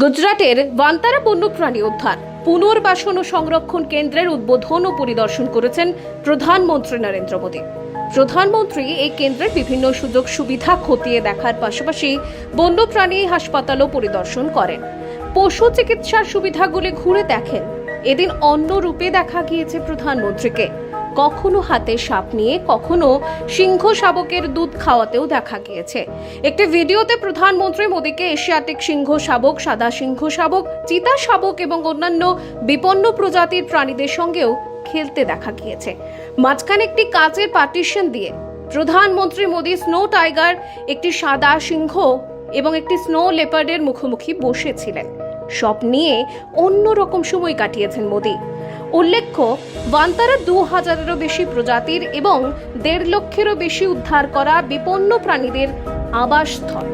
গুজরাটের বান্তারা বন্যপ্রাণী উদ্ধার, পুনর্বাসন ও সংরক্ষণ কেন্দ্রের উদ্বোধন ও পরিদর্শন করেছেন প্রধানমন্ত্রী নরেন্দ্র মোদী। প্রধানমন্ত্রী এই কেন্দ্রের বিভিন্ন সুযোগ সুবিধা খতিয়ে দেখার পাশাপাশি বন্যপ্রাণী হাসপাতালও পরিদর্শন করেন। পশু চিকিৎসার সুবিধাগুলি ঘুরে দেখেন। এদিন অন্য রূপে দেখা গিয়েছে প্রধানমন্ত্রীকে। কখনো হাতে সাপ নিয়ে, কখনো সিংহ শাবকের দুধ খাওয়াতেও দেখা গিয়েছে। একটি ভিডিওতে প্রধানমন্ত্রী মোদীকে এশিয়াটিক সিংহ শাবক, সাদা সিংহ শাবক, চিতা শাবক এবং অন্যান্য বিপন্ন প্রজাতির প্রাণীদের সঙ্গেও খেলতে দেখা গিয়েছে। মাঝখানে একটি কাচের পার্টিশন দিয়ে প্রধানমন্ত্রী মোদী স্নো টাইগার, একটি সাদা সিংহ এবং একটি স্নো লেপার্ডের মুখোমুখি বসেছিলেন। সব নিয়ে অন্যরকম সময় কাটিয়েছেন মোদী। উল্লেখ্য, বান্তারা দু হাজারেরও বেশি প্রজাতির এবং দেড় লক্ষেরও বেশি উদ্ধার করা বিপন্ন প্রাণীদের আবাসস্থল।